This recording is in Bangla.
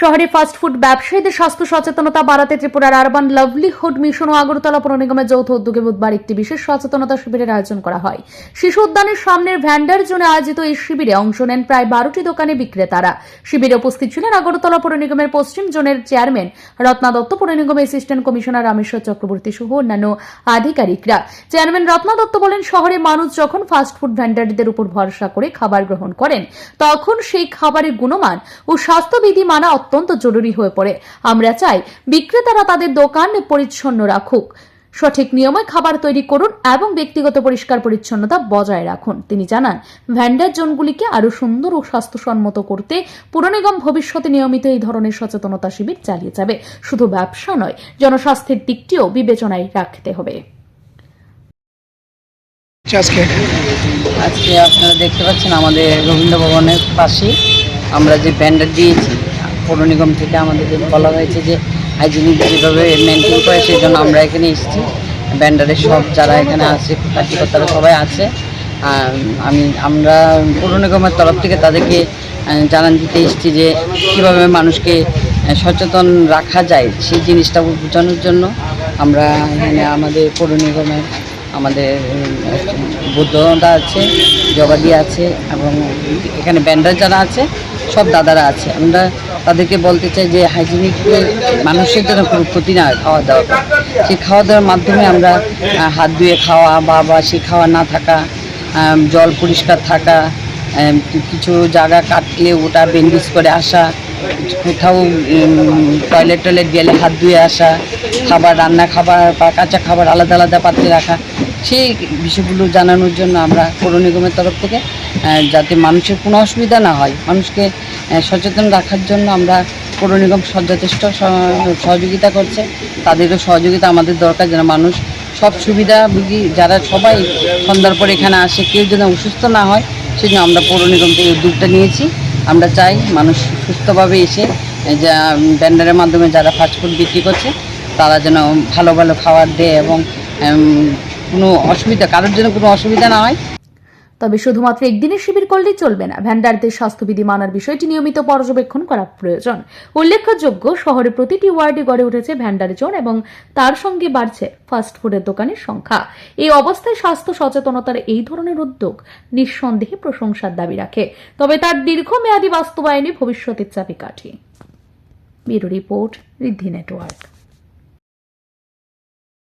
শহরে ফাস্টফুড ব্যবসায়ীদের স্বাস্থ্য সচেতনতা বাড়াতে ত্রিপুরার আরবান লাভলিহুড মিশন ও আগরতলা পৌর নিগমের যৌথ উদ্যোগে বুধবার একটি বিশেষ সচেতনতা শিবিরের আয়োজন করা হয়। শিশু উদ্যানের সামনের ভ্যান্ডার জোনে আয়োজিত এই শিবিরে অংশ নেন প্রায় বারোটি দোকানে বিক্রেতারা। শিবিরে উপস্থিত ছিলেন আগরতলা পৌর নিগমের পশ্চিম জোনের চেয়ারম্যান রত্না দত্ত, পৌর নিগমের অ্যাসিস্ট্যান্ট কমিশনার রামেশ্বর চক্রবর্তী সহ অন্যান্য আধিকারিকরা। চেয়ারম্যান রত্না দত্ত বলেন, শহরে মানুষ যখন ফাস্টফুড ভ্যান্ডারদের উপর ভরসা করে খাবার গ্রহণ করেন, তখন সেই খাবারের গুণমান ও স্বাস্থ্যবিধি মানা অত্যন্ত জরুরি হয়ে পড়ে। আমরা চাই বিক্রেতারা তাদের দোকান পরিচ্ছন্ন রাখুক। সঠিক নিয়মে খাবার তৈরি করুন এবং ব্যক্তিগত পরিষ্কার পরিচ্ছন্নতা বজায় রাখুন। তিনি জানান ভ্যান্ডার জোনগুলিকে আরও সুন্দর ও স্বাস্থ্যসম্মত করতে পুর নিগম ভবিষ্যতে নিয়মিত এই ধরনের সচেতনতা শিবির চালিয়ে যাবে। শুধু ব্যবসা নয় জনস্বাস্থ্যের দিকটিও বিবেচনায় রাখতে হবে। আজকে? আজকে আপনারা দেখতে পাচ্ছেন আমাদের রবীন্দ্র ভবনের পাশে আমরা যে ব্যান্ডার দিয়েছি পৌর নিগম থেকে আমাদের বলা হয়েছে যে হাইজিনিক যেভাবে মেনটেন করে সেই জন্য আমরা এখানে এসেছি। ব্যান্ডারের সব যারা এখানে আছে কার্যকর্তারা সবাই আছে। আমি, আমরা পৌর নিগমের তরফ থেকে তাদেরকে জানান দিতে এসেছি যে কীভাবে মানুষকে সচেতন রাখা যায় সেই জিনিসটা বোঝানোর জন্য আমরা এখানে আমাদের পৌর নিগমের আমাদের বুদ্ধদা আছে, জগাদি আছে, এবং এখানে ব্যান্ডার যারা আছে, সব দাদারা আছে। আমরা তাদেরকে বলতে চাই যে হাইজিনিক মানুষের যেন কোনো ক্ষতি না খাওয়া দাওয়া সেই খাওয়া দাওয়ার মাধ্যমে আমরা হাত ধুয়ে খাওয়া বা বা সেই খাওয়া না থাকা জল পরিষ্কার থাকা কিছু জায়গা কাটলে ওটা বেন্ডিজ করে আসা, কোথাও টয়লেট টয়লেট গেলে হাত ধুয়ে আসা, খাবার, রান্না খাবার বা কাঁচা খাবার আলাদা আলাদা পাত্রে রাখা, সেই বিষয়গুলো জানানোর জন্য আমরা পৌর নিগমের তরফ থেকে যাতে মানুষের কোনো অসুবিধা না হয়, মানুষকে সচেতন রাখার জন্য আমরা পৌর নিগম যথেষ্ট সহযোগিতা করছে। তাদেরও সহযোগিতা আমাদের দরকার যেন মানুষ সব সুবিধাভোগী যারা সবাই সন্ধ্যার পর এখানে আসে, কেউ যেন অসুস্থ না হয় সেই জন্য আমরা পৌর নিগম থেকে উদ্যোগটা নিয়েছি। আমরা চাই মানুষ সুস্থভাবে এসে যা ব্যান্ডারের মাধ্যমে যারা ফাস্টফুড বিক্রি করছে, তারা যেন ভালো ভালো খাবার দেয় এবং কোনো অসুবিধা, কারোর জন্য কোনো অসুবিধা না হয় তবে শুধুমাত্র একদিনের শিবির করলেই চলবে না। ভ্যান্ডারদের স্বাস্থ্যবিধি মানার বিষয়টি নিয়মিত পর্যবেক্ষণ করা প্রয়োজন। উল্লেখযোগ্য, শহরে প্রতিটি ওয়ার্ডে গড়ে উঠেছে ভ্যান্ডার জোন এবং তার সঙ্গে বাড়ছে ফাস্টফুডের দোকানের সংখ্যা। এই অবস্থায় স্বাস্থ্য সচেতনতার এই ধরনের উদ্যোগ নিঃসন্দেহে প্রশংসার দাবি রাখে। তবে তার দীর্ঘমেয়াদী বাস্তবায়নে ভবিষ্যতের চাবিকাঠি। Bureau report, Riddhi network.